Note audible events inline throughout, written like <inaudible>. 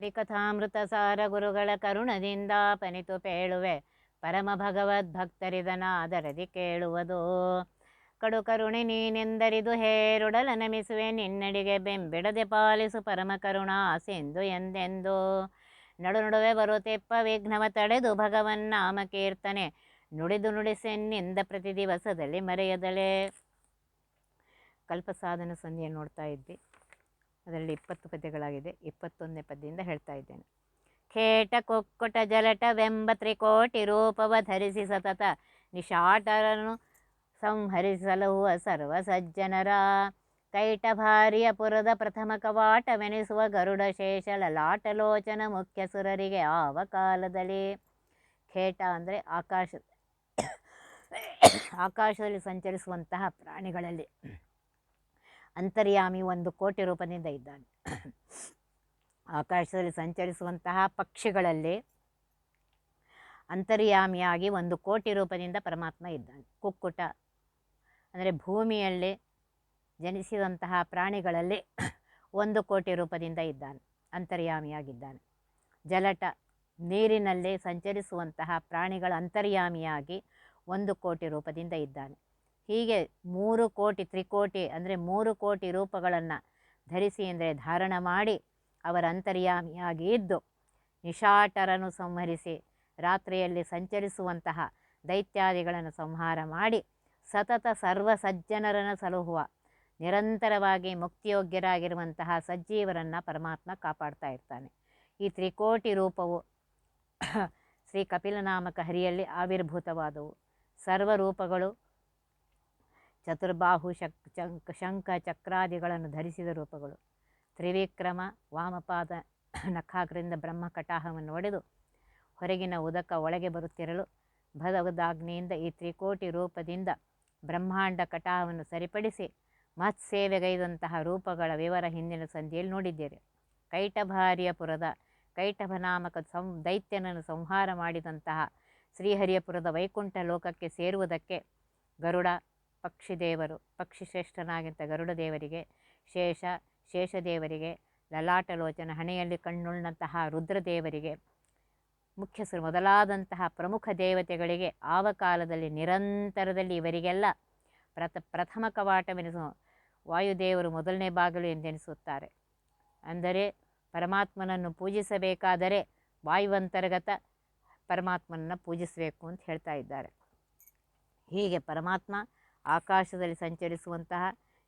ಶ್ರೀಕಥಾಮೃತ ಸಾರ ಗುರುಗಳ ಕರುಣದಿಂದ ಪನಿತು ಪೇಳುವೆ. ಪರಮ ಭಗವದ್ ಭಕ್ತರಿದನ ಅದರದಿ ಕೇಳುವುದು. ಕಡು ಕರುಣೆ ನೀನೆಂದರಿದು ಹೇರುಡಲ ನಮಿಸುವೆ. ನಿನ್ನಡಿಗೆ ಬೆಂಬಿಡದೆ ಪಾಲಿಸು ಪರಮ ಕರುಣಾ ಸಿಂಧು ಎಂದೆಂದು. ನಡು ನಡುವೆ ಬರುತ್ತೆಪ್ಪ ವಿಘ್ನವ ತಡೆದು ಭಗವನ್ ನಾಮ ಕೀರ್ತನೆ ನುಡಿದು ನುಡಿಸೆನ್ನಿಂದ ಪ್ರತಿ ದಿವಸದಲ್ಲಿ ಮರೆಯದಲೇ. ಕಲ್ಪಸಾಧನ ಸಂಧಿಯನ್ನು ನೋಡ್ತಾ ಇದ್ವಿ. ಅದರಲ್ಲಿ ಇಪ್ಪತ್ತು ಪದ್ಯಗಳಾಗಿದೆ. ಇಪ್ಪತ್ತೊಂದನೇ ಪದ್ಯದಿಂದ ಹೇಳ್ತಾ ಇದ್ದೇನೆ. ಖೇಟ ಕೊಕ್ಕುಟ ಜಲಟವೆಂಬ ತ್ರಿಕೋಟಿ ರೂಪವ ಧರಿಸಿ ಸತತ ನಿಶಾಟರನು ಸಂಹರಿಸಲುವ ಸರ್ವ ಸಜ್ಜನರ. ಕೈಟಭಾರಿಯ ಪುರದ ಪ್ರಥಮ ಕವಾಟವೆನಿಸುವ ಗರುಡ ಶೇಷ ಲಲಾಟಲೋಚನ ಮುಖ್ಯ ಸುರರಿಗೆ ಆವ ಕಾಲದಲ್ಲಿ. ಖೇಟ ಅಂದರೆ ಆಕಾಶ, ಆಕಾಶದಲ್ಲಿ ಸಂಚರಿಸುವಂತಹ ಪ್ರಾಣಿಗಳಲ್ಲಿ. ಅಂತರ್ಯಾಮಿ ಒಂದು ಕೋಟಿ ರೂಪದಿಂದ ಇದ್ದಾನೆ. ಆಕಾಶದಲ್ಲಿ ಸಂಚರಿಸುವಂತಹ ಪಕ್ಷಿಗಳಲ್ಲಿ ಅಂತರ್ಯಾಮಿಯಾಗಿ ಒಂದು ಕೋಟಿ ರೂಪದಿಂದ ಪರಮಾತ್ಮ ಇದ್ದಾನೆ. ಕುಕ್ಕುಟ ಅಂದರೆ ಭೂಮಿಯಲ್ಲಿ ಜನಿಸಿದಂತಹ ಪ್ರಾಣಿಗಳಲ್ಲಿ ಒಂದು ಕೋಟಿ ರೂಪದಿಂದ ಇದ್ದಾನೆ, ಅಂತರ್ಯಾಮಿಯಾಗಿದ್ದಾನೆ. ಜಲಟ ನೀರಿನಲ್ಲಿ ಸಂಚರಿಸುವಂತಹ ಪ್ರಾಣಿಗಳ ಅಂತರ್ಯಾಮಿಯಾಗಿ ಒಂದು ಕೋಟಿ ರೂಪದಿಂದ ಇದ್ದಾನೆ. ಹೀಗೆ ಮೂರು ಕೋಟಿ ತ್ರಿಕೋಟಿ ಅಂದರೆ ಮೂರು ಕೋಟಿ ರೂಪಗಳನ್ನು ಧರಿಸಿ ಅಂದರೆ ಧಾರಣ ಮಾಡಿ ಅವರ ಅಂತರ್ಯಾಮಿಯಾಗಿ ಇದ್ದು ನಿಶಾಟರನ್ನು ಸಂಹರಿಸಿ ರಾತ್ರಿಯಲ್ಲಿ ಸಂಚರಿಸುವಂತಹ ದೈತ್ಯಾದಿಗಳನ್ನು ಸಂಹಾರ ಮಾಡಿ ಸತತ ಸರ್ವ ಸಜ್ಜನರನ್ನು ಸಲಹುವ ನಿರಂತರವಾಗಿ ಮುಕ್ತಿಯೋಗ್ಯರಾಗಿರುವಂತಹ ಸಜ್ಜೀವರನ್ನು ಪರಮಾತ್ಮ ಕಾಪಾಡ್ತಾ ಇರ್ತಾನೆ. ಈ ತ್ರಿಕೋಟಿ ರೂಪವು ಶ್ರೀ ಕಪಿಲನಾಮಕ ಹರಿಯಲ್ಲಿ ಆವಿರ್ಭೂತವಾದವು. ಸರ್ವ ರೂಪಗಳು ಚತುರ್ಬಾಹು ಶಕ್, ಚಂಕ, ಶಂಖ ಚಕ್ರಾದಿಗಳನ್ನು ಧರಿಸಿದ ರೂಪಗಳು. ತ್ರಿವಿಕ್ರಮ, ವಾಮಪಾದ <clears throat> ನಖಾಗ್ರಿಂದ ಬ್ರಹ್ಮ ಕಟಾಹವನ್ನು ಒಡೆದು ಹೊರಗಿನ ಉದಕ ಒಳಗೆ ಬರುತ್ತಿರಲು ಭದವದಾಗ್ನಿಯಿಂದ ಈ ತ್ರಿಕೋಟಿ ರೂಪದಿಂದ ಬ್ರಹ್ಮಾಂಡ ಕಟಾಹವನ್ನು ಸರಿಪಡಿಸಿ ಮತ್ಸೇವೆಗೈದಂತಹ ರೂಪಗಳ ವಿವರ ಹಿಂದಿನ ಸಂಧಿಯಲ್ಲಿ ನೋಡಿದ್ದೇವೆ ಕೈಟಭಾರ್ಯಪುರದ, ಕೈಟಭನಾಮಕ ಕೈಟಭ ನಾಮಕ ಸಂ, ದೈತ್ಯನನ್ನು ಸಂಹಾರ ಮಾಡಿದಂತಹ ಶ್ರೀಹರಿಯಪುರದ ವೈಕುಂಠ ಲೋಕಕ್ಕೆ ಸೇರುವುದಕ್ಕೆ ಗರುಡ ಪಕ್ಷಿದೇವರು ಪಕ್ಷಿಶ್ರೇಷ್ಠನಾಗಿದ್ದ ಗರುಡ ದೇವರಿಗೆ ಶೇಷ ಶೇಷದೇವರಿಗೆ ಲಲಾಟಲೋಚನ, ಹಣೆಯಲ್ಲಿ ಕಣ್ಣುಳ್ಳಂತಹ ರುದ್ರದೇವರಿಗೆ ಮುಖ್ಯಸ್ಥರು ಮೊದಲಾದಂತಹ ಪ್ರಮುಖ ದೇವತೆಗಳಿಗೆ ಆವ ಕಾಲದಲ್ಲಿ ನಿರಂತರದಲ್ಲಿ ಇವರಿಗೆಲ್ಲ ಪ್ರಥ, ಪ್ರಥಮ ಕವಾಟವೆನಿಸು, ವಾಯುದೇವರು ಮೊದಲನೇ ಬಾಗಿಲು ಎಂದೆನಿಸುತ್ತಾರೆ. ಅಂದರೆ ಪರಮಾತ್ಮನನ್ನು ಪೂಜಿಸಬೇಕಾದರೆ ವಾಯುವಂತರ್ಗತ ಪರಮಾತ್ಮನನ್ನು ಪೂಜಿಸಬೇಕು ಅಂತ ಹೇಳ್ತಾ ಇದ್ದಾರೆ. ಹೀಗೆ ಪರಮಾತ್ಮ ಆಕಾಶದಲ್ಲಿ ಸಂಚರಿಸುವಂತಹ,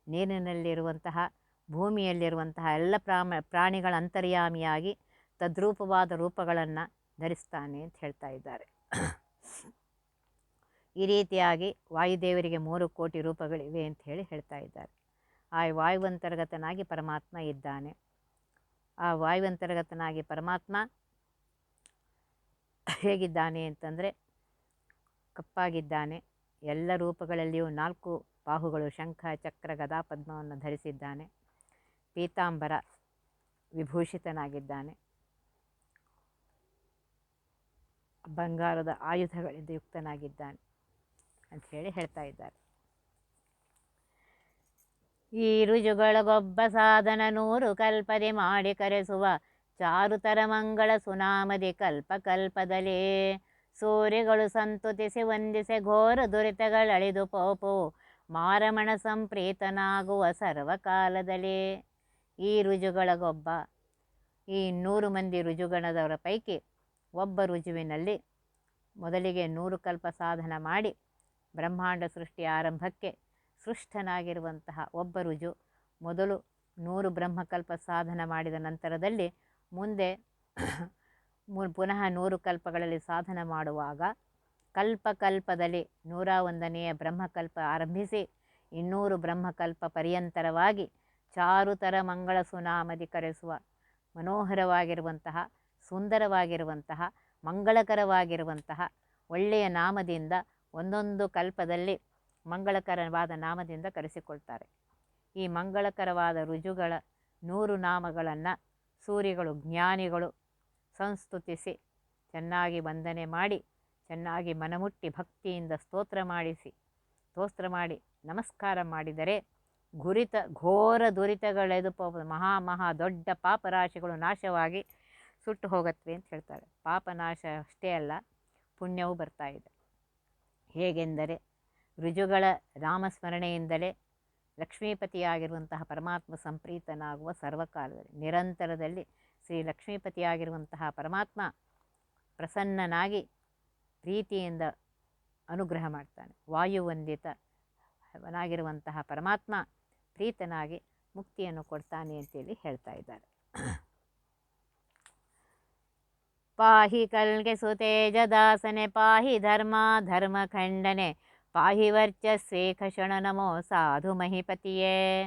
ನೀರಿನಲ್ಲಿರುವಂತಹ, ಭೂಮಿಯಲ್ಲಿರುವಂತಹ ಎಲ್ಲ ಪ್ರಾಮ, ಪ್ರಾಣಿಗಳ ಅಂತರ್ಯಾಮಿಯಾಗಿ ತದ್ರೂಪವಾದ ರೂಪಗಳನ್ನು ಧರಿಸ್ತಾನೆ ಅಂತ ಹೇಳ್ತಾ ಇದ್ದಾರೆ. ಈ ರೀತಿಯಾಗಿ ವಾಯುದೇವರಿಗೆ ಮೂರು ಕೋಟಿ ರೂಪಗಳಿವೆ ಅಂತ ಹೇಳಿ ಹೇಳ್ತಾ ಇದ್ದಾರೆ. ಆ ವಾಯುವಂತರ್ಗತನಾಗಿ ಪರಮಾತ್ಮ ಇದ್ದಾನೆ. ಆ ವಾಯುವಂತರ್ಗತನಾಗಿ ಪರಮಾತ್ಮ ಹೇಗಿದ್ದಾನೆ ಅಂತಂದರೆ ಕಪ್ಪಾಗಿದ್ದಾನೆ. ಎಲ್ಲ ರೂಪಗಳಲ್ಲಿಯೂ ನಾಲ್ಕು ಬಾಹುಗಳು ಶಂಖ, ಚಕ್ರ, ಗದಾ ಪದ್ಮವನ್ನು ಧರಿಸಿದ್ದಾನೆ. ಪೀತಾಂಬರ ವಿಭೂಷಿತನಾಗಿದ್ದಾನೆ. ಬಂಗಾರದ ಆಯುಧಗಳಿಂದ ಯುಕ್ತನಾಗಿದ್ದಾನೆ ಅಂತ ಹೇಳಿ ಹೇಳ್ತಾ ಇದ್ದಾರೆ. ಈ ರುಜುಗಳಗೊಬ್ಬ ಸಾಧನ ನೂರು ಕಲ್ಪದೆ ಮಾಡಿ ಕರೆಸುವ ಚಾರುತರ ಮಂಗಳ ಸುನಾಮದಿ ಕಲ್ಪ ಕಲ್ಪದಲ್ಲಿ ಸೂರ್ಯಗಳು ಸಂತುತಿಸಿ ವಂದಿಸೆ ಘೋರ ದುರಿತಗಳಳಿದು ಪೋಪು ಮಾರಮಣ ಸಂಪ್ರೀತನಾಗುವ ಸರ್ವಕಾಲದಲ್ಲಿ. ಈ ರುಜುಗಳಗೊಬ್ಬ, ಈ ನೂರು ಮಂದಿ ರುಜುಗಣದವರ ಪೈಕಿ ಒಬ್ಬ ರುಜುವಿನಲ್ಲಿ ಮೊದಲಿಗೆ ನೂರು ಕಲ್ಪ ಸಾಧನ ಮಾಡಿ ಬ್ರಹ್ಮಾಂಡ ಸೃಷ್ಟಿ ಆರಂಭಕ್ಕೆ ಸೃಷ್ಟನಾಗಿರುವಂತಹ ಒಬ್ಬ ರುಜು ಮೊದಲು ನೂರು ಬ್ರಹ್ಮಕಲ್ಪ ಸಾಧನ ಮಾಡಿದ ನಂತರದಲ್ಲಿ ಮುಂದೆ ಪುನಃ ನೂರು ಕಲ್ಪಗಳಲ್ಲಿ ಸಾಧನ ಮಾಡುವಾಗ ಕಲ್ಪಕಲ್ಪದಲ್ಲಿ ನೂರ ಒಂದನೆಯ ಬ್ರಹ್ಮಕಲ್ಪ ಆರಂಭಿಸಿ ಇನ್ನೂರು ಬ್ರಹ್ಮಕಲ್ಪ ಪರ್ಯಂತರವಾಗಿ ಚಾರುತರ ಮಂಗಳ ಸುನಾಮದಿ ಕರೆಸುವ ಮನೋಹರವಾಗಿರುವಂತಹ, ಸುಂದರವಾಗಿರುವಂತಹ, ಮಂಗಳಕರವಾಗಿರುವಂತಹ ಒಳ್ಳೆಯ ನಾಮದಿಂದ ಒಂದೊಂದು ಕಲ್ಪದಲ್ಲಿ ಮಂಗಳಕರವಾದ ನಾಮದಿಂದ ಕರೆಸಿಕೊಳ್ತಾರೆ. ಈ ಮಂಗಳಕರವಾದ ರುಜುಗಳ ನೂರು ನಾಮಗಳನ್ನು ಸೂರ್ಯಗಳು, ಜ್ಞಾನಿಗಳು ಸಂಸ್ತುತಿಸಿ, ಚೆನ್ನಾಗಿ ವಂದನೆ ಮಾಡಿ, ಚೆನ್ನಾಗಿ ಮನಮುಟ್ಟಿ ಭಕ್ತಿಯಿಂದ ಸ್ತೋತ್ರ ಮಾಡಿಸಿ. ಸ್ತೋತ್ರ ಮಾಡಿ, ನಮಸ್ಕಾರ ಮಾಡಿದರೆ ಗುರಿತ, ಘೋರ ದುರಿತಗಳೆದು ಮಹಾ ಮಹಾ ದೊಡ್ಡ ಪಾಪರಾಶಿಗಳು ನಾಶವಾಗಿ ಸುಟ್ಟು ಹೋಗತ್ವೆ ಅಂತ ಹೇಳ್ತಾರೆ. ಪಾಪನಾಶ ಅಷ್ಟೇ ಅಲ್ಲ, ಪುಣ್ಯವೂ ಬರ್ತಾ ಇದೆ. ಹೇಗೆಂದರೆ ಋಜುಗಳ ರಾಮಸ್ಮರಣೆಯಿಂದಲೇ ಲಕ್ಷ್ಮೀಪತಿಯಾಗಿರುವಂತಹ ಪರಮಾತ್ಮ ಸಂಪ್ರೀತನಾಗುವ ಸರ್ವಕಾಲದಲ್ಲಿ, ನಿರಂತರದಲ್ಲಿ ಶ್ರೀ ಲಕ್ಷ್ಮೀಪತಿಯಾಗಿರುವಂತಹ ಪರಮಾತ್ಮ ಪ್ರಸನ್ನನಾಗಿ ಪ್ರೀತಿಯಿಂದ ಅನುಗ್ರಹ ಮಾಡ್ತಾನೆ. ವಾಯುವಂದಿತವನಾಗಿರುವಂತಹ ಪರಮಾತ್ಮ ಪ್ರೀತನಾಗಿ ಮುಕ್ತಿಯನ್ನು ಕೊಡ್ತಾನೆ ಅಂತೇಳಿ ಹೇಳ್ತಾ ಇದ್ದಾರೆ. ಪಾಹಿ ಕಲ್ಗೆ ಸುತೇಜದಾಸನೆ ಪಾಹಿ ಧರ್ಮ ಧರ್ಮ ಖಂಡನೆ, ಪಾಹಿ ವರ್ಚಸ್ವೇಖ ಕ್ಷಣ ನಮೋ ಸಾಧು ಮಹಿಪತಿಯೇ.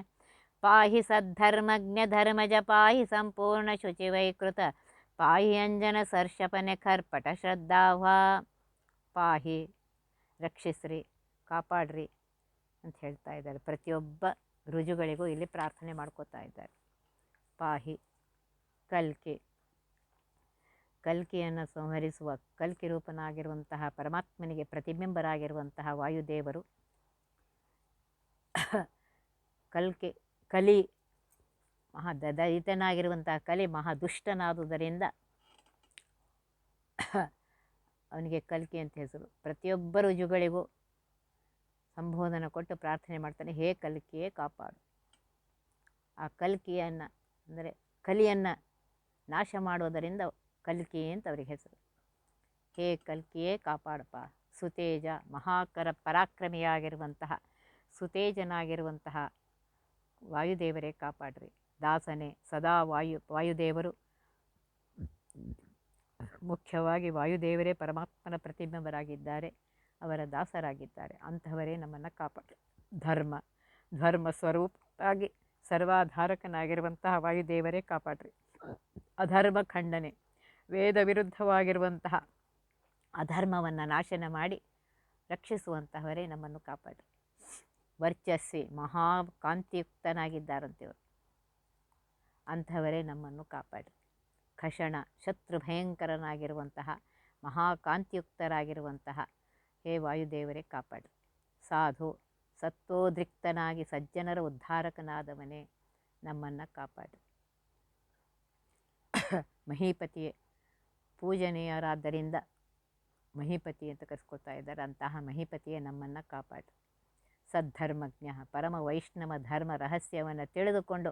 ಪಾಹಿ ಸದ್ಧರ್ಮಜ್ಞ ಧರ್ಮಜ ಪಾಹಿ ಸಂಪೂರ್ಣ ಶುಚಿವೈಕೃತ. ಪಾಹಿ ಅಂಜನ ಸರ್ಷಪನೆ ಖರ್ಪಟ ಶ್ರದ್ಧಾವ ಪಾಹಿ ರಕ್ಷಿಸ್ರಿ, ಕಾಪಾಡ್ರಿ ಅಂತ ಹೇಳ್ತಾ ಇದ್ದಾರೆ. ಪ್ರತಿಯೊಬ್ಬ ರುಜುಗಳಿಗೂ ಇಲ್ಲಿ ಪ್ರಾರ್ಥನೆ ಮಾಡ್ಕೋತಾ ಇದ್ದಾರೆ. ಪಾಹಿ ಕಲ್ಕಿ. ಕಲ್ಕಿಯನ್ನು ಸಂಹರಿಸುವ ಕಲ್ಕಿ ರೂಪನಾಗಿರುವಂತಹ ಪರಮಾತ್ಮನಿಗೆ ಪ್ರತಿಬಿಂಬರಾಗಿರುವಂತಹ ವಾಯುದೇವರು. ಕಲ್ಕಿ ಕಲಿ ಮಹಾ ದದಿತನಾಗಿರುವಂಥ ಕಲಿ ಮಹಾ ದುಷ್ಟನಾದುದರಿಂದ ಅವನಿಗೆ ಕಲ್ಕಿ ಅಂತ ಹೆಸರು. ಪ್ರತಿಯೊಬ್ಬರು ಜುಗಳಿಗೂ ಸಂಬೋಧನೆ ಕೊಟ್ಟು ಪ್ರಾರ್ಥನೆ ಮಾಡ್ತಾನೆ, ಹೇ ಕಲ್ಕಿಯೇ ಕಾಪಾಡು. ಆ ಕಲ್ಕಿಯನ್ನು, ಅಂದರೆ ಕಲಿಯನ್ನು ನಾಶ ಮಾಡೋದರಿಂದ ಕಲ್ಕಿ ಅಂತ ಅವ್ರಿಗೆ ಹೆಸರು. ಹೇ ಕಲ್ಕಿಯೇ ಕಾಪಾಡಪ್ಪ. ಸುತೇಜ ಮಹಾಕರ ಪರಾಕ್ರಮಿಯಾಗಿರುವಂತಹ, ಸುತೇಜನಾಗಿರುವಂತಹ ವಾಯುದೇವರೇ ಕಾಪಾಡ್ರಿ. ದಾಸನೇ, ಸದಾ ವಾಯು, ವಾಯುದೇವರು. ಮುಖ್ಯವಾಗಿ ವಾಯುದೇವರೇ ಪರಮಾತ್ಮನ ಪ್ರತಿಬಿಂಬರಾಗಿದ್ದಾರೆ. ಅವರ ದಾಸರಾಗಿದ್ದಾರೆ. ಅಂಥವರೇ ನಮ್ಮನ್ನು ಕಾಪಾಡ್ರಿ. ಧರ್ಮ ಧರ್ಮ ಸ್ವರೂಪವಾಗಿ ಸರ್ವಾಧಾರಕನಾಗಿರುವಂತಹ ವಾಯುದೇವರೇ ಕಾಪಾಡ್ರಿ. ಅಧರ್ಮ ಖಂಡನೆ, ವೇದ ವಿರುದ್ಧವಾಗಿರುವಂತಹ ಅಧರ್ಮವನ್ನು ನಾಶನ ಮಾಡಿ ರಕ್ಷಿಸುವಂತಹವರೇ ನಮ್ಮನ್ನು ಕಾಪಾಡ್ರಿ. ವರ್ಚಸ್ವಿ ಮಹಾ ಕಾಂತಿಯುಕ್ತನಾಗಿದ್ದಾರಂತೆವರು. ಅಂಥವರೇ ನಮ್ಮನ್ನು ಕಾಪಾಡಿ. ಖಷಣ, ಶತ್ರು ಭಯಂಕರನಾಗಿರುವಂತಹ ಮಹಾಕಾಂತಿಯುಕ್ತರಾಗಿರುವಂತಹ ಹೇ ವಾಯುದೇವರೇ ಕಾಪಾಡಿ. ಸಾಧು ಸತ್ತೋದ್ರಿಕ್ತನಾಗಿ ಸಜ್ಜನರ ಉದ್ಧಾರಕನಾದವನೇ ನಮ್ಮನ್ನು ಕಾಪಾಡಿ. ಮಹಿಪತಿಯೇ, ಪೂಜನೀಯರಾದ್ದರಿಂದ ಮಹಿಪತಿ ಅಂತ ಕರೆಸ್ಕೊತಾ ಇದ್ದಾರೆ. ಅಂತಹ ಮಹಿಪತಿಯೇ ನಮ್ಮನ್ನು ಕಾಪಾಡ್ರಿ ಸದ್ಧರ್ಮಜ್ಞ, ಪರಮ ವೈಷ್ಣವ ಧರ್ಮ ರಹಸ್ಯವನ್ನು ತಿಳಿದುಕೊಂಡು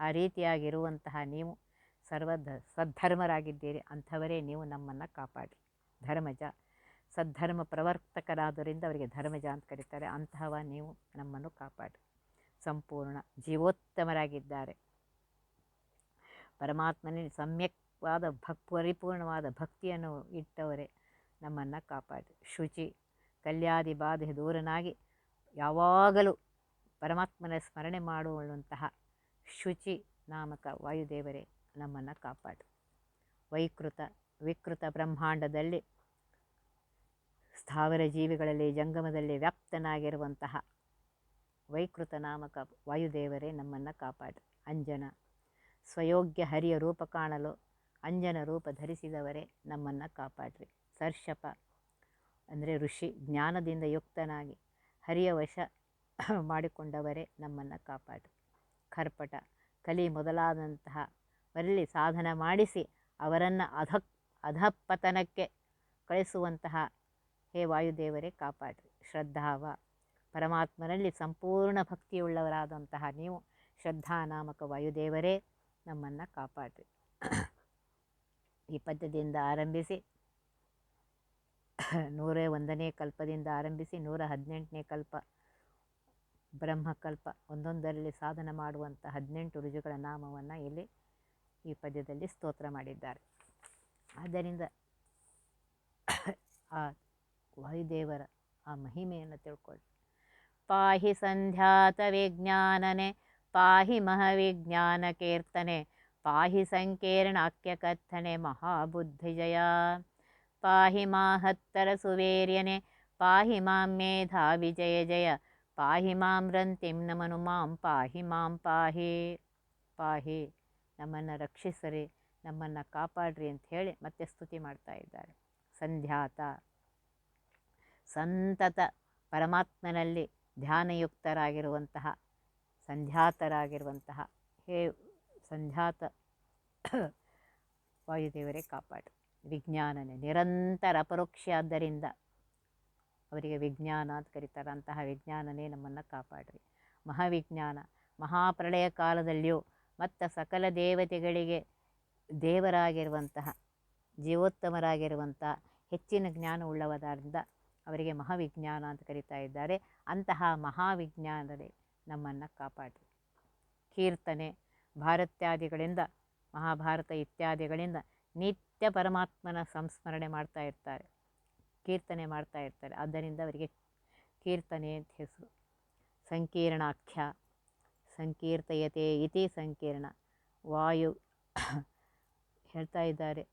ಆ ರೀತಿಯಾಗಿರುವಂತಹ ನೀವು ಸರ್ವ ಸದ್ಧರ್ಮರಾಗಿದ್ದೀರಿ, ಅಂಥವರೇ ನೀವು ನಮ್ಮನ್ನು ಕಾಪಾಡಿ. ಧರ್ಮಜ, ಸದ್ಧರ್ಮ ಪ್ರವರ್ತಕರಾದ್ದರಿಂದ ಅವರಿಗೆ ಧರ್ಮಜ ಅಂತ ಕರೀತಾರೆ, ಅಂತಹವ ನೀವು ನಮ್ಮನ್ನು ಕಾಪಾಡಿ. ಸಂಪೂರ್ಣ ಜೀವೋತ್ತಮರಾಗಿದ್ದಾರೆ. ಪರಮಾತ್ಮನಲ್ಲಿ ಸಮ್ಯಕ್ವಾದ ಭಕ್, ಪರಿಪೂರ್ಣವಾದ ಭಕ್ತಿಯನ್ನು ಇಟ್ಟವರೇ ನಮ್ಮನ್ನು ಕಾಪಾಡಿ. ಶುಚಿ, ಕಲ್ಯಾದಿ ಬಾಧೆ ದೂರನಾಗಿ ಯಾವಾಗಲೂ ಪರಮಾತ್ಮನ ಸ್ಮರಣೆ ಮಾಡುವಂತಹ ಶುಚಿ ನಾಮಕ ವಾಯುದೇವರೇ ನಮ್ಮನ್ನು ಕಾಪಾಡು. ವೈಕೃತ, ವಿಕೃತ ಬ್ರಹ್ಮಾಂಡದಲ್ಲಿ ಸ್ಥಾವರ ಜೀವಿಗಳಲ್ಲಿ, ಜಂಗಮದಲ್ಲಿ ವ್ಯಾಪ್ತನಾಗಿರುವಂತಹ ವೈಕೃತ ನಾಮಕ ವಾಯುದೇವರೇ ನಮ್ಮನ್ನು ಕಾಪಾಡು. ಅಂಜನ, ಸ್ವಯೋಗ್ಯ ಹರಿಯ ರೂಪ ಕಾಣಲು ಅಂಜನ ರೂಪ ಧರಿಸಿದವರೇ ನಮ್ಮನ್ನು ಕಾಪಾಡ್ರಿ. ಸರ್ಷಪ, ಅಂದರೆ ಋಷಿ ಜ್ಞಾನದಿಂದ ಯುಕ್ತನಾಗಿ ಹರಿಯ ವಶ <clears throat> ಮಾಡಿಕೊಂಡವರೇ ನಮ್ಮನ್ನು ಕಾಪಾಡ್ರಿ ಕರ್ಪಟ, ಕಲಿ ಮೊದಲಾದಂತಹ ವರಲ್ಲಿ ಸಾಧನ ಮಾಡಿಸಿ ಅವರನ್ನು ಅಧ, ಅಧಪತನಕ್ಕೆ ಕಳಿಸುವಂತಹ ಹೇ ವಾಯುದೇವರೇ ಕಾಪಾಡ್ರಿ. ಶ್ರದ್ಧಾವ, ಪರಮಾತ್ಮನಲ್ಲಿ ಸಂಪೂರ್ಣ ಭಕ್ತಿಯುಳ್ಳವರಾದಂತಹ ನೀವು ಶ್ರದ್ಧಾ ನಾಮಕ ವಾಯುದೇವರೇ ನಮ್ಮನ್ನು ಕಾಪಾಡ್ರಿ. <clears throat> ಈ ಪದ್ಯದಿಂದ ಆರಂಭಿಸಿ ನೂರ ಒಂದನೇ ಕಲ್ಪದಿಂದ ಆರಂಭಿಸಿ ನೂರ ಹದಿನೆಂಟನೇ ಕಲ್ಪ ಬ್ರಹ್ಮಕಲ್ಪ. ಒಂದೊಂದರಲ್ಲಿ ಸಾಧನ ಮಾಡುವಂಥ ಹದಿನೆಂಟು ರುಜುಗಳ ನಾಮವನ್ನು ಇಲ್ಲಿ ಈ ಪದ್ಯದಲ್ಲಿ ಸ್ತೋತ್ರ ಮಾಡಿದ್ದಾರೆ. ಆದ್ದರಿಂದ ಆ ವಾಯುದೇವರ ಆ ಮಹಿಮೆಯನ್ನು ತಿಳ್ಕೊಳ್ಳಿ. ಪಾಹಿ ಸಂಧ್ಯಾತ ವಿಜ್ಞಾನನೆ, ಪಾಹಿ ಮಹಾವಿಜ್ಞಾನ ಕೀರ್ತನೆ, ಪಾಹಿ ಸಂಕೀರ್ಣಾಕ್ಯ ಕಥನೆ ಮಹಾಬುದ್ಧಿಜಯ. ಪಾಹಿ ಮಾಹತ್ತರ ಸುವೇರ್ಯನೆ ಪಾಹಿ ಮಾಂ ಮೇಧಾ ವಿಜಯ ಜಯ ಪಾಹಿ ಮಾಂ ರಂತಿಂ ನಮನು ಮಾಂ ಪಾಹಿ ಮಾಂ ಪಾಹಿ ಪಾಹಿ ನಮ್ಮನ್ನು ರಕ್ಷಿಸರಿ, ನಮ್ಮನ್ನು ಕಾಪಾಡ್ರಿ ಅಂತ ಹೇಳಿ ಮತ್ತೆ ಸ್ತುತಿ ಮಾಡ್ತಾ ಇದ್ದಾರೆ. ಸಂಧ್ಯಾತ. ಸಂತತ ಪರಮಾತ್ಮನಲ್ಲಿ ಧ್ಯಾನಯುಕ್ತರಾಗಿರುವಂತಹ, ಸಂಧ್ಯಾತರಾಗಿರುವಂತಹ ಹೇ ಸಂಧ್ಯಾತ ವಾಯುದೇವರೇ ಕಾಪಾಡು. ವಿಜ್ಞಾನನೇ, ನಿರಂತರ ಅಪರೋಕ್ಷ ಆದ್ದರಿಂದ ಅವರಿಗೆ ವಿಜ್ಞಾನ ಅಂತ ಕರೀತಾರೆ. ಅಂತಹ ವಿಜ್ಞಾನನೇ ನಮ್ಮನ್ನು ಕಾಪಾಡ್ರಿ. ಮಹಾವಿಜ್ಞಾನ, ಮಹಾಪ್ರಳಯ ಕಾಲದಲ್ಲಿಯೂ ಮತ್ತು ಸಕಲ ದೇವತೆಗಳಿಗೆ ದೇವರಾಗಿರುವಂತಹ, ಜೀವೋತ್ತಮರಾಗಿರುವಂಥ ಹೆಚ್ಚಿನ ಜ್ಞಾನ ಉಳ್ಳವರಾದ್ದರಿಂದ ಅವರಿಗೆ ಮಹಾವಿಜ್ಞಾನ ಅಂತ ಕರೀತಾ ಇದ್ದಾರೆ. ಅಂತಹ ಮಹಾವಿಜ್ಞಾನದೇ ನಮ್ಮನ್ನು ಕಾಪಾಡ್ರಿ. ಕೀರ್ತನೆ, ಭಾರತ್ಯಾದಿಗಳಿಂದ, ಮಹಾಭಾರತ ಇತ್ಯಾದಿಗಳಿಂದ ನಿತ್ಯ ಪರಮಾತ್ಮನ ಸಂಸ್ಮರಣೆ ಮಾಡ್ತಾ ಇರ್ತಾರೆ, ಕೀರ್ತನೆ ಮಾಡ್ತಾ ಇರ್ತಾರೆ. ಆದ್ದರಿಂದ ಅವರಿಗೆ ಕೀರ್ತನೆ ಅಂತ ಹೆಸರು. ಸಂಕೀರ್ಣಾಖ್ಯ, ಸಂಕೀರ್ತಯತೆ ಇತಿ ಸಂಕೀರ್ಣ. ವಾಯು ಹೇಳ್ತಾ ಇದ್ದಾರೆ.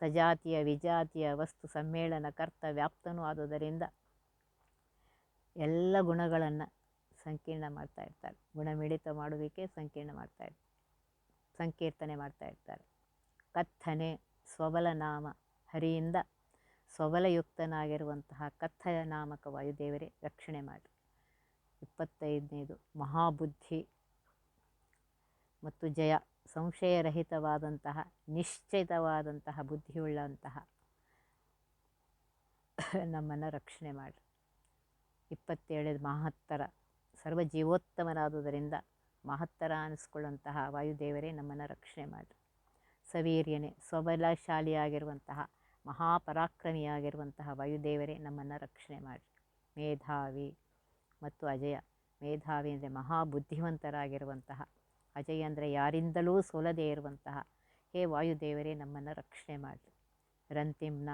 ಸಜಾತಿಯ ವಿಜಾತಿಯ ವಸ್ತು ಸಮ್ಮೇಳನ ಕರ್ತ ವ್ಯಾಪ್ತನೂ ಆದುದರಿಂದ ಎಲ್ಲ ಗುಣಗಳನ್ನು ಸಂಕೀರ್ಣ ಮಾಡ್ತಾ ಇರ್ತಾರೆ. ಗುಣಮಿಳಿತ ಮಾಡುವಿಕೆ ಸಂಕೀರ್ಣ ಮಾಡ್ತಾ ಇರ್ತಾರೆ. ಸಂಕೀರ್ತನೆ ಮಾಡ್ತಾ ಇರ್ತಾರೆ. ಕಥನೆ ಸ್ವಬಲ ನಾಮ ಹರಿಯಿಂದ ಸ್ವಬಲಯುಕ್ತನಾಗಿರುವಂತಹ ಕಥಯ ನಾಮಕ ವಾಯುದೇವರೇ, ರಕ್ಷಣೆ ಮಾಡಿ. ಇಪ್ಪತ್ತೈದನೇದು, ಮಹಾಬುದ್ಧಿ ಮತ್ತು ಜಯ. ಸಂಶಯರಹಿತವಾದಂತಹ, ನಿಶ್ಚಿತವಾದಂತಹ, ಬುದ್ಧಿಯುಳ್ಳಂತಹ ನಮ್ಮನ್ನು ರಕ್ಷಣೆ ಮಾಡಿ. ಇಪ್ಪತ್ತೇಳನೇದು, ಮಹತ್ತರ. ಸರ್ವ ಜೀವೋತ್ತಮರಾದುದರಿಂದ ಮಹತ್ತರ ಅನಿಸ್ಕೊಳ್ಳುವಂತಹ ವಾಯುದೇವರೇ ನಮ್ಮನ್ನು ರಕ್ಷಣೆ ಮಾಡಿ. ಸವೀರ್ಯನೇ ಸ್ವಬಲಶಾಲಿಯಾಗಿರುವಂತಹ ಮಹಾಪರಾಕ್ರಮಿಯಾಗಿರುವಂತಹ ವಾಯುದೇವರೇ, ನಮ್ಮನ್ನು ರಕ್ಷಣೆ ಮಾಡಿ. ಮೇಧಾವಿ ಮತ್ತು ಅಜಯ. ಮೇಧಾವಿ ಅಂದರೆ ಮಹಾಬುದ್ಧಿವಂತರಾಗಿರುವಂತಹ, ಅಜಯ ಅಂದರೆ ಯಾರಿಂದಲೂ ಸೋಲದೇ ಇರುವಂತಹ, ಹೇ ವಾಯುದೇವರೇ, ನಮ್ಮನ್ನು ರಕ್ಷಣೆ ಮಾಡಿ. ರಂತಿಮ್ನ,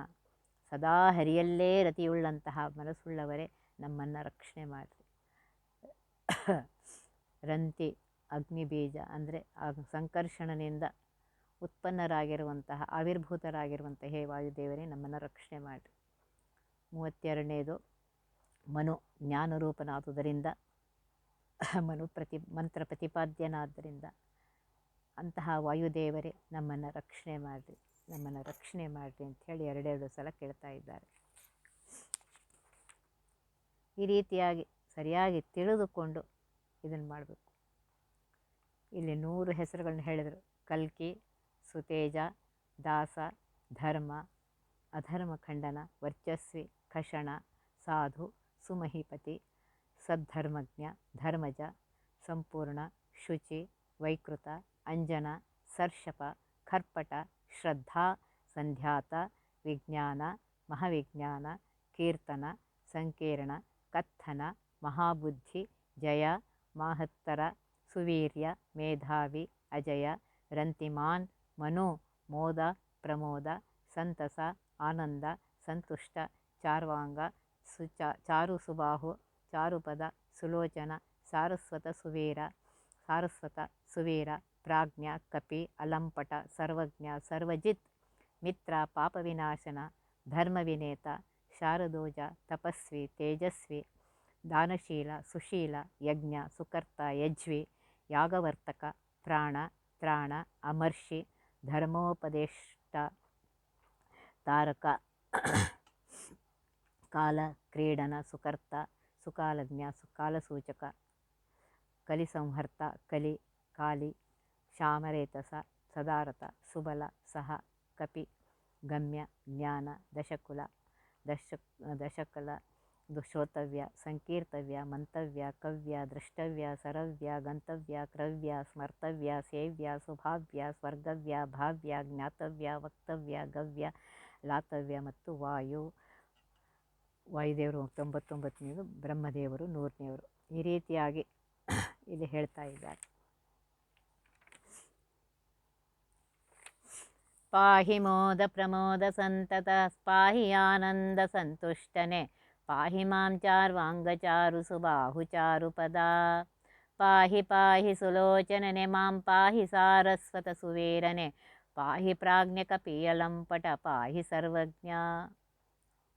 ಸದಾ ಹರಿಯಲ್ಲೇ ರತಿಯುಳ್ಳಂತಹ ಮನಸ್ಸುಳ್ಳವರೇ, ನಮ್ಮನ್ನು ರಕ್ಷಣೆ ಮಾಡಿ. ರಂತಿ, ಅಗ್ನಿಬೀಜ ಅಂದರೆ ಆ ಸಂಕರ್ಷಣನಿಂದ ಉತ್ಪನ್ನರಾಗಿರುವಂತಹ, ಆವಿರ್ಭೂತರಾಗಿರುವಂತಹ ಹೇ ವಾಯುದೇವರೇ, ನಮ್ಮನ್ನು ರಕ್ಷಣೆ ಮಾಡಿ ಮೂವತ್ತೆರಡನೇದು, ಮನು ಜ್ಞಾನರೂಪನಾದುದರಿಂದ, ಮನು ಪ್ರತಿ, ಮಂತ್ರ ಪ್ರತಿಪಾದ್ಯನಾದ್ದರಿಂದ, ಅಂತಹ ವಾಯುದೇವರೇ, ನಮ್ಮನ್ನು ರಕ್ಷಣೆ ಮಾಡಿರಿ, ನಮ್ಮನ್ನು ರಕ್ಷಣೆ ಮಾಡಿರಿ ಅಂಥೇಳಿ ಎರಡೆರಡು ಸಲ ಕೇಳ್ತಾ ಇದ್ದಾರೆ. ಈ ರೀತಿಯಾಗಿ ಸರಿಯಾಗಿ ತಿಳಿದುಕೊಂಡು ಇದನ್ನು ಮಾಡಬೇಕು. ಇಲ್ಲಿ ನೂರು ಹೆಸರುಗಳನ್ನ ಹೇಳಿದರು. ಕಲ್ಕಿ ಸುತೇಜ ದಾಸ ಧರ್ಮ ಅಧರ್ಮ ಖಂಡನ ವರ್ಚಸ್ವಿ ಖಷಣ ಸಾಧು ಸುಮಹಿಪತಿ ಸದ್ಧರ್ಮಜ್ಞ ಧರ್ಮಜ ಸಂಪೂರ್ಣ ಶುಚಿ ವೈಕೃತ ಅಂಜನ ಸರ್ಷಪ ಖರ್ಪಟ ಶ್ರದ್ಧಾ ಸಂಧ್ಯಾತ ವಿಜ್ಞಾನ ಮಹಾವಿಜ್ಞಾನ ಕೀರ್ತನ ಸಂಕೀರ್ಣ ಕಥನ ಮಹಾಬುದ್ಧಿ ಜಯ ಮಾಹತ್ತರ ಸುವೀರ್ಯ ಮೇಧಾವಿ ಅಜಯ ರಂತಿಮಾನ್ ಮನು, ಮೋದ, ಪ್ರಮೋದ, ಸಂತಸ, ಆನಂದ, ಸಂತುಷ್ಟ, ಚಾರ್ವಾಂಗ, ಸುಚಾ ಚಾರು ಸುಬಾಹು ಚಾರುಪದ, ಸುಲೋಚನ, ಸಾರಸ್ವತ ಸುವೀರ ಸಾರಸ್ವತ ಸುವೀರ, ಪ್ರಾಜ್ಞ, ಕಪಿ, ಅಲಂಪಟ, ಸರ್ವಜ್ಞ, ಸರ್ವಜಿತ್, ಮಿತ್ರ ಪಾಪವಿನಾಶನ ಧರ್ಮವಿನೇತ ಶಾರದೋಜ, ತಪಸ್ವಿ, ತೇಜಸ್ವಿ, ದಾನಶೀಲ, ಸುಶೀಲ, ಯಜ್ಞ, ಸುಕರ್ತ, ಯಜ್ವಿ, ಯಾಗವರ್ತಕ, ಪ್ರಾಣ, ತ್ರಾಣ, ಅಮರ್ಷಿ ಧರ್ಮೋಪದೇಷ್ಟ ತಾರಕ ಕಾಲ ಕ್ರೀಡನ ಸುಕರ್ತ ಸುಕಾಲಜ್ಞ ಸುಕಾಲಸೂಚಕ ಕಲಿಸಂಹರ್ತ ಕಲಿ ಕಾಲಿ ಶ್ಯಾಮರೇತಸ ಸದಾರಥ ಸುಬಲ ಸಹ ಕಪಿ ಗಮ್ಯ ಜ್ಞಾನ ದಶಕುಲ ದಶ ದಶಕಲ ದುಶ್ರೋತವ್ಯ ಸಂಕೀರ್ತವ್ಯ, ಮಂತವ್ಯ, ಕವ್ಯ, ದ್ರಷ್ಟವ್ಯ, ಸರವ್ಯ, ಗಂತವ್ಯ, ಕ್ರವ್ಯ, ಸ್ಮರ್ತವ್ಯ, ಸೇವ್ಯ, ಸುಭಾವ್ಯ, ಸ್ವರ್ಗವ್ಯ, ಭಾವ್ಯ, ಜ್ಞಾತವ್ಯ, ವಕ್ತವ್ಯ, ಗವ್ಯ, ಲಾತವ್ಯ ಮತ್ತು ವಾಯು. ವಾಯುದೇವರು ತೊಂಬತ್ತೊಂಬತ್ತನೇದು, ಬ್ರಹ್ಮದೇವರು ನೂರನೇವರು. ಈ ರೀತಿಯಾಗಿ ಇಲ್ಲಿ ಹೇಳ್ತಾ ಇದ್ದಾರೆ. ಪಾಹಿ ಮೋದ ಪ್ರಮೋದ ಸಂತತ, ಪಾಹಿ ಆನಂದ ಸಂತುಷ್ಟನೆ. ಪಾಹಿ ಮಾಂ ಚಾರ್ವಾಂಗಚಾರು ಸುಬಾಹುಚಾರು ಪದ ಪಾಹಿ ಪಾಹಿ ಸುಲೋಚನನೆ ಮಾಂ ಪಾಹಿ ಸಾರಸ್ವತ ಸುವೀರನೆ ಪಾಹಿ ಪ್ರಾಜ್ಞ ಕಪಿಯಲಂಪಟ ಪಾಹಿ ಸರ್ವಜ್ಞ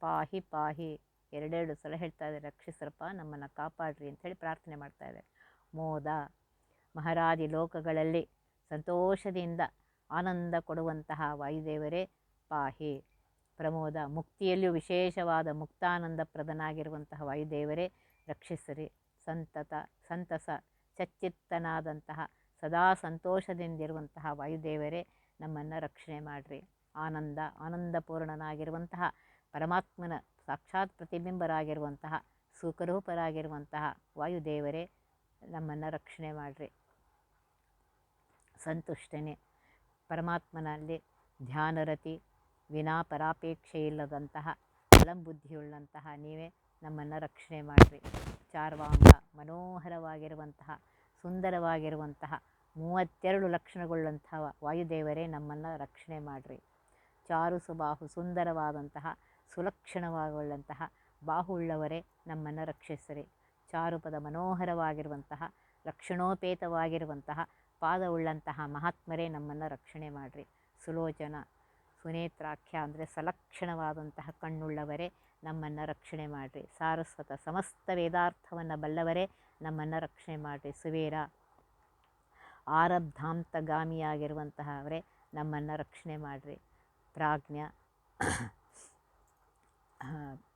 ಪಾಹಿ ಪಾಹಿ ಎರಡೆರಡು ಸಲ ಹೇಳ್ತಾ ಇದ್ದಾರೆ, ರಕ್ಷಿಸ್ರಪ್ಪ, ನಮ್ಮನ್ನು ಕಾಪಾಡ್ರಿ ಅಂಥೇಳಿ ಪ್ರಾರ್ಥನೆ ಮಾಡ್ತಾ ಇದ್ದಾರೆ. ಮೋದ ಮಹಾರಾದಿ ಲೋಕಗಳಲ್ಲಿ ಸಂತೋಷದಿಂದ ಆನಂದ ಕೊಡುವಂತಹ ವಾಯುದೇವರೇ, ಪಾಹಿ. ಪ್ರಮೋದ. ಮುಕ್ತಿಯಲ್ಲಿಯೂ ವಿಶೇಷವಾದ ಮುಕ್ತಾನಂದ ಪ್ರದನಾಗಿರುವಂತಹ ವಾಯುದೇವರೇ, ರಕ್ಷಿಸಿರಿ. ಸಂತತ, ಸಂತಸ ಚಚ್ಚಿತ್ತನಾದಂತಹ ಸದಾ ಸಂತೋಷದಿಂದಿರುವಂತಹ ವಾಯುದೇವರೇ, ನಮ್ಮನ್ನು ರಕ್ಷಣೆ ಮಾಡಿರಿ. ಆನಂದ, ಆನಂದಪೂರ್ಣನಾಗಿರುವಂತಹ, ಪರಮಾತ್ಮನ ಸಾಕ್ಷಾತ್ ಪ್ರತಿಬಿಂಬರಾಗಿರುವಂತಹ, ಸುಖರೂಪರಾಗಿರುವಂತಹ ವಾಯುದೇವರೇ, ನಮ್ಮನ್ನು ರಕ್ಷಣೆ ಮಾಡಿರಿ. ಸಂತುಷ್ಟನೇ. ಪರಮಾತ್ಮನಲ್ಲಿ ಧ್ಯಾನರತಿ ವಿನಾ ಪರಾಪೇಕ್ಷೆ ಇಲ್ಲದಂತಹ ಬುದ್ಧಿಯುಳ್ಳಂತಹ ನೀವೇ ನಮ್ಮನ್ನು ರಕ್ಷಣೆ ಮಾಡಿರಿ. ಚಾರ್ವಾಂಗ ಮನೋಹರವಾಗಿರುವಂತಹ, ಸುಂದರವಾಗಿರುವಂತಹ, ಮೂವತ್ತೆರಡು ಲಕ್ಷಣಗೊಳ್ಳುವಂತಹ ವಾಯುದೇವರೇ ನಮ್ಮನ್ನು ರಕ್ಷಣೆ ಮಾಡಿರಿ. ಚಾರು ಸುಬಾಹು ಸುಂದರವಾದಂತಹ, ಸುಲಕ್ಷಣವಾಗುಳ್ಳಂತಹ ಬಾಹುಳ್ಳವರೇ ನಮ್ಮನ್ನು ರಕ್ಷಿಸಿರಿ. ಚಾರುಪದ ಮನೋಹರವಾಗಿರುವಂತಹ ಲಕ್ಷಣೋಪೇತವಾಗಿರುವಂತಹ ಪಾದವುಳ್ಳಂತಹ ಮಹಾತ್ಮರೇ ನಮ್ಮನ್ನು ರಕ್ಷಣೆ ಮಾಡಿರಿ. ಸುಲೋಚನ ಸುನೇತ್ರಾಖ್ಯ ಅಂದರೆ ಸಲಕ್ಷಣವಾದಂತಹ ಕಣ್ಣುಳ್ಳವರೇ, ನಮ್ಮನ್ನು ರಕ್ಷಣೆ ಮಾಡಿರಿ. ಸಾರಸ್ವತ ಸಮಸ್ತ ವೇದಾರ್ಥವನ್ನು ಬಲ್ಲವರೇ, ನಮ್ಮನ್ನು ರಕ್ಷಣೆ ಮಾಡಿರಿ. ಸುವೀರ ಆರಬ್ಧಾಂತಗಾಮಿಯಾಗಿರುವಂತಹವರೇ, ನಮ್ಮನ್ನು ರಕ್ಷಣೆ ಮಾಡಿರಿ. ಪ್ರಾಜ್ಞ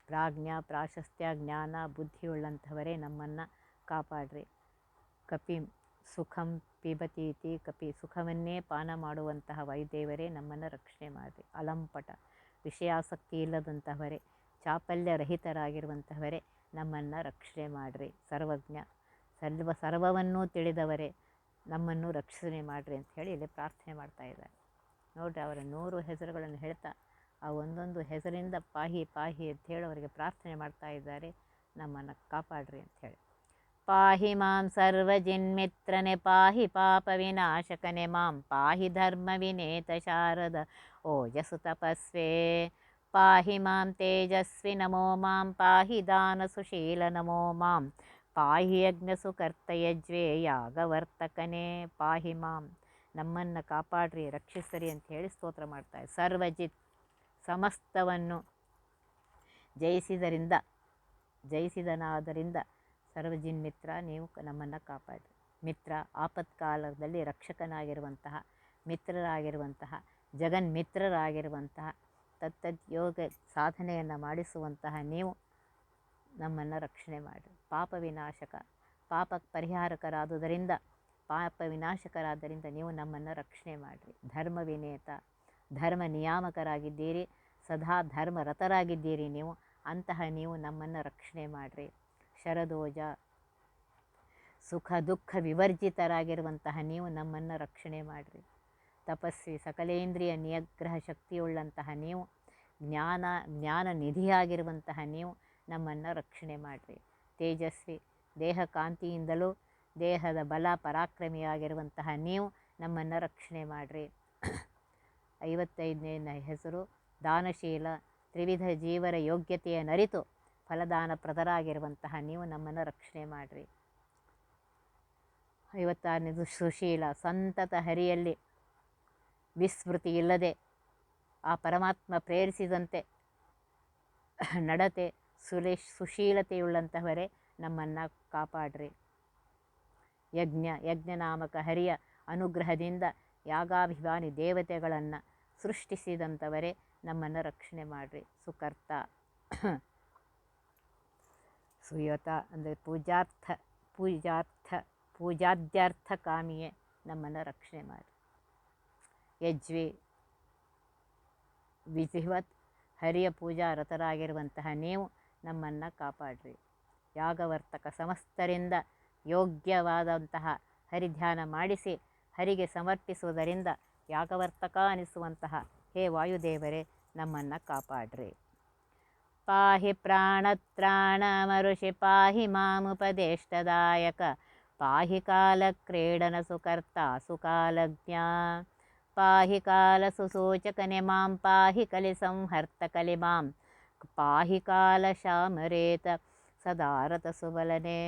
ಪ್ರಾಜ್ಞ, ಪ್ರಾಶಸ್ತ್ಯ, ಜ್ಞಾನ ಬುದ್ಧಿಯುಳ್ಳಂಥವರೇ ನಮ್ಮನ್ನು ಕಾಪಾಡ್ರಿ. ಕಪಿ ಸುಖಂ ಪಿಬತೀತಿ ಕಪಿ, ಸುಖವನ್ನೇ ಪಾನ ಮಾಡುವಂತಹ ವೈದೇವರೇ ನಮ್ಮನ್ನು ರಕ್ಷಣೆ ಮಾಡಿರಿ ಅಲಂಪಟ, ವಿಷಯಾಸಕ್ತಿ ಇಲ್ಲದಂತಹವರೇ, ಚಾಪಲ್ಯ ರಹಿತರಾಗಿರುವಂತಹವರೇ ನಮ್ಮನ್ನು ರಕ್ಷಣೆ ಮಾಡಿರಿ. ಸರ್ವಜ್ಞ, ಸರ್ವ, ಸರ್ವವನ್ನೂ ತಿಳಿದವರೇ ನಮ್ಮನ್ನು ರಕ್ಷಣೆ ಮಾಡಿರಿ ಅಂತ ಹೇಳಿ ಇಲ್ಲಿ ಪ್ರಾರ್ಥನೆ ಮಾಡ್ತಾ ಇದ್ದಾರೆ. ನೋಡಿರಿ ಅವರ ನೂರು ಹೆಸರುಗಳನ್ನು ಹೇಳ್ತಾ, ಆ ಒಂದೊಂದು ಹೆಸರಿಂದ ಪಾಹಿ ಪಾಹಿ ಅಂತ ಹೇಳಿ ಅವರಿಗೆ ಪ್ರಾರ್ಥನೆ ಮಾಡ್ತಾ ಇದ್ದಾರೆ. ನಮ್ಮನ್ನು ಕಾಪಾಡ್ರಿ ಹೇಳಿ. ಪಾಹಿ ಮಾಂ ಸರ್ವಜಿನ್ಮಿತ್ರನೆ ಪಾಹಿ ಪಾಪ ವಿನಾಶಕನೆ ಮಾಂ ಪಾಹಿ ಧರ್ಮ ವಿನೇತ ಶಾರದ ಓಜಸು ತಪಸ್ವೇ ಪಾಹಿ ಮಾಂ ತೇಜಸ್ವಿ ನಮೋ ಮಾಂ ಪಾಹಿ ದಾನ ಸುಶೀಲ ನಮೋ ಮಾಂ ಪಾಹಿ ಯಜ್ಞಸು ಕರ್ತಯಜ್ವೇ ಯಾಗವರ್ತಕನೇ ಪಾಹಿ ಮಾಂ ನಮ್ಮನ್ನು ಕಾಪಾಡ್ರಿ, ರಕ್ಷಿಸರಿ ಅಂತ ಹೇಳಿ ಸ್ತೋತ್ರ ಮಾಡ್ತಾರೆ ಸರ್ವಜಿತ್ ಸಮಸ್ತವನ್ನು ಜಯಿಸಿದರಿಂದ, ಜಯಿಸಿದನಾದರಿಂದ ಸರ್ವಜಿನ್ ಮಿತ್ರ ನೀವು ನಮ್ಮನ್ನು ಕಾಪಾಡಿ ಮಿತ್ರ, ಆಪತ್ಕಾಲದಲ್ಲಿ ರಕ್ಷಕನಾಗಿರುವಂತಹ, ಮಿತ್ರರಾಗಿರುವಂತಹ, ಜಗನ್ಮಿತ್ರರಾಗಿರುವಂತಹ ತತ್ತದ್ ಯೋಗ ಸಾಧನೆಯನ್ನು ಮಾಡಿಸುವಂತಹ ನೀವು ನಮ್ಮನ್ನು ರಕ್ಷಣೆ ಮಾಡಿ ಪಾಪ ವಿನಾಶಕ, ಪಾಪ ಪರಿಹಾರಕರಾದುದರಿಂದ, ಪಾಪ ವಿನಾಶಕರಾದ್ದರಿಂದ ನೀವು ನಮ್ಮನ್ನು ರಕ್ಷಣೆ ಮಾಡಿರಿ. ಧರ್ಮ ವಿನೇತ, ಧರ್ಮ ನಿಯಾಮಕರಾಗಿದ್ದೀರಿ, ಸದಾ ಧರ್ಮರತರಾಗಿದ್ದೀರಿ ನೀವು, ಅಂತಹ ನೀವು ನಮ್ಮನ್ನು ರಕ್ಷಣೆ ಮಾಡಿರಿ. ಶರದೋಜ. ಸುಖ ದುಃಖ ವಿವರ್ಜಿತರಾಗಿರುವಂತಹ ನೀವು ನಮ್ಮನ್ನು ರಕ್ಷಣೆ ಮಾಡಿರಿ. ತಪಸ್ವಿ ಸಕಲೇಂದ್ರಿಯ ನಿಯಗ್ರಹ ಶಕ್ತಿಯುಳ್ಳಂತಹ ನೀವು, ಜ್ಞಾನ ಜ್ಞಾನ ನಿಧಿಯಾಗಿರುವಂತಹ ನೀವು ನಮ್ಮನ್ನು ರಕ್ಷಣೆ ಮಾಡಿರಿ. ತೇಜಸ್ವಿ ದೇಹ ಕಾಂತಿಯಿಂದಲೂ ದೇಹದ ಬಲ ಪರಾಕ್ರಮಿಯಾಗಿರುವಂತಹ ನೀವು ನಮ್ಮನ್ನು ರಕ್ಷಣೆ ಮಾಡಿರಿ. ಐವತ್ತೈದನೇ ಹೆಸರು, ದಾನಶೀಲ, ತ್ರಿವಿಧ ಜೀವರ ಯೋಗ್ಯತೆಯ ನರಿತು ಫಲದಾನ ಪ್ರದರಾಗಿರುವಂತಹ ನೀವು ನಮ್ಮನ್ನು ರಕ್ಷಣೆ ಮಾಡಿರಿ. ಐವತ್ತಾರನೇದು ಸುಶೀಲ ಸಂತತ ಹರಿಯಲ್ಲಿ ವಿಸ್ಮೃತಿ ಇಲ್ಲದೆ ಆ ಪರಮಾತ್ಮ ಪ್ರೇರಿಸಿದಂತೆ ನಡತೆ ಸುರೇಶ್ ಸುಶೀಲತೆಯುಳ್ಳಂತಹವರೇ ನಮ್ಮನ್ನು ಕಾಪಾಡ್ರಿ. ಯಜ್ಞ ಯಜ್ಞನಾಮಕ ಹರಿಯ ಅನುಗ್ರಹದಿಂದ ಯಾಗಾಭಿಮಾನಿ ದೇವತೆಗಳನ್ನು ಸೃಷ್ಟಿಸಿದಂಥವರೇ ನಮ್ಮನ್ನು ರಕ್ಷಣೆ ಮಾಡಿರಿ. ಸುಕರ್ತ ಸುಯತ ಅಂದರೆ ಪೂಜಾರ್ಥ ಪೂಜಾರ್ಥ ಪೂಜಾದ್ಯರ್ಥ ಕಾಮಿಯೇ ನಮ್ಮನ್ನು ರಕ್ಷಣೆ ಮಾಡಿ. ಯಜ್ವಿ, ವಿಧಿವತ್, ಹರಿಯ ಪೂಜಾ ರಥರಾಗಿರುವಂತಹ ನೀವು ನಮ್ಮನ್ನು ಕಾಪಾಡ್ರಿ. ಯಾಗವರ್ತಕ ಸಮಸ್ತರಿಂದ ಯೋಗ್ಯವಾದಂತಹ ಹರಿಧ್ಯಾನ ಮಾಡಿಸಿ, ಹರಿಗೆ ಸಮರ್ಪಿಸುವುದರಿಂದ ಯಾಗವರ್ತಕ ಅನಿಸುವಂತಹ ಹೇ ವಾಯುದೇವರೇ ನಮ್ಮನ್ನು ಕಾಪಾಡ್ರಿ. ಪಾಹಿ ಪ್ರಾಣತ್ರಾಣ ಮರುಷಿ ಪಾಹಿ ಮಾಮುಪದೇಷ್ಟದಾಯಕ ಪಾಹಿ ಕಾಲ ಕ್ರೀಡನ ಸುಕರ್ತ ಸುಕಾಲಜ್ಞ ಪಾಹಿ ಕಾಲ ಸುಸೂಚಕನೆ ಮಾಂ ಪಾಹಿ ಕಲಿ ಸಂಹರ್ತ ಕಲಿ ಮಾಂ ಪಾಹಿ ಕಾಲ ಶಾಮರೇತ ಸದಾರತ ಸುಬಲನೆ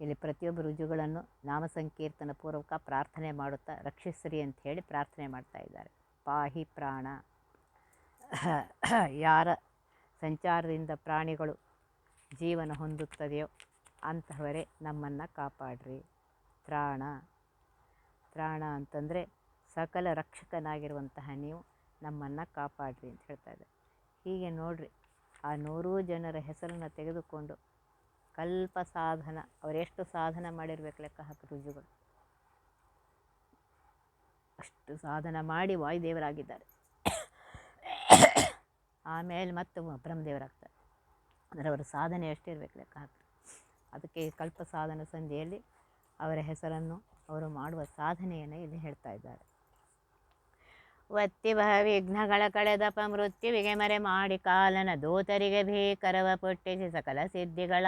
ಇಲ್ಲಿ ಪ್ರತಿಯೊಬ್ಬ ರುಜುಗಳನ್ನು ನಾಮ ಸಂಕೀರ್ತನ ಪೂರ್ವಕ ಪ್ರಾರ್ಥನೆ ಮಾಡುತ್ತಾ ರಕ್ಷಿಸ್ರಿ ಅಂತ ಹೇಳಿ ಪ್ರಾರ್ಥನೆ ಮಾಡ್ತಾ ಇದ್ದಾರೆ. ಪಾಹಿ ಪ್ರಾಣ. <coughs> ಯಾರ ಸಂಚಾರದಿಂದ ಪ್ರಾಣಿಗಳು ಜೀವನ ಹೊಂದುತ್ತದೆಯೋ ಅಂತಹವರೇ ನಮ್ಮನ್ನು ಕಾಪಾಡ್ರಿ. ತ್ರಾಣ. ತ್ರಾಣ ಅಂತಂದರೆ ಸಕಲ ರಕ್ಷಕನಾಗಿರುವಂತಹ ನೀವು ನಮ್ಮನ್ನು ಕಾಪಾಡ್ರಿ ಅಂತ ಹೇಳ್ತಾ ಇದೆ ಹೀಗೆ ನೋಡ್ರಿ, ಆ ನೂರೂ ಜನರ ಹೆಸರನ್ನು ತೆಗೆದುಕೊಂಡು ಕಲ್ಪ ಸಾಧನ, ಅವರೆಷ್ಟು ಸಾಧನ ಮಾಡಿರ್ಬೇಕು ಲೆಕ್ಕ ಹಾಕಿ ರುಜುಗಳು. ಅಷ್ಟು ಸಾಧನ ಮಾಡಿ ವಾಯುದೇವರಾಗಿದ್ದಾರೆ. ಆಮೇಲೆ ಮತ್ತು ಬ್ರಹ್ಮದೇವರಾಗ್ತಾರೆ. ಅಂದರೆ ಅವರ ಸಾಧನೆ ಎಷ್ಟಿರ್ಬೇಕು ಲೆಕ್ಕ ಹಾಕ್ತಾರೆ ಅದಕ್ಕೆ ಕಲ್ಪ ಸಾಧನ ಸಂಧಿಯಲ್ಲಿ ಅವರ ಹೆಸರನ್ನು ಅವರು ಮಾಡುವ ಸಾಧನೆಯನ್ನು ಇಲ್ಲಿ ಹೇಳ್ತಾ ಇದ್ದಾರೆ. ವತ್ತಿ ಬಹ ವಿಘ್ನಗಳ ಕಳೆದಪ ಮೃತ್ಯುವಿಗೆ ಮರೆ ಮಾಡಿ ಕಾಲನ ದೂತರಿಗೆ ಭೀಕರವ ಪುಟ್ಟಿಸಿ ಸಕಲ ಸಿದ್ಧಿಗಳ.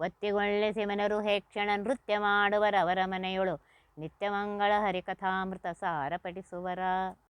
ಒತ್ತಿಗೊಳ್ಳಿಸಿ ಮನರು ಹೇಕ್ಷಣ ನೃತ್ಯ ಮಾಡುವರ ಅವರ ಮನೆಯೊಳು ನಿತ್ಯಮಂಗಳ ಹರಿಕಥಾಮೃತ ಸಾರ ಪಠಿಸುವರ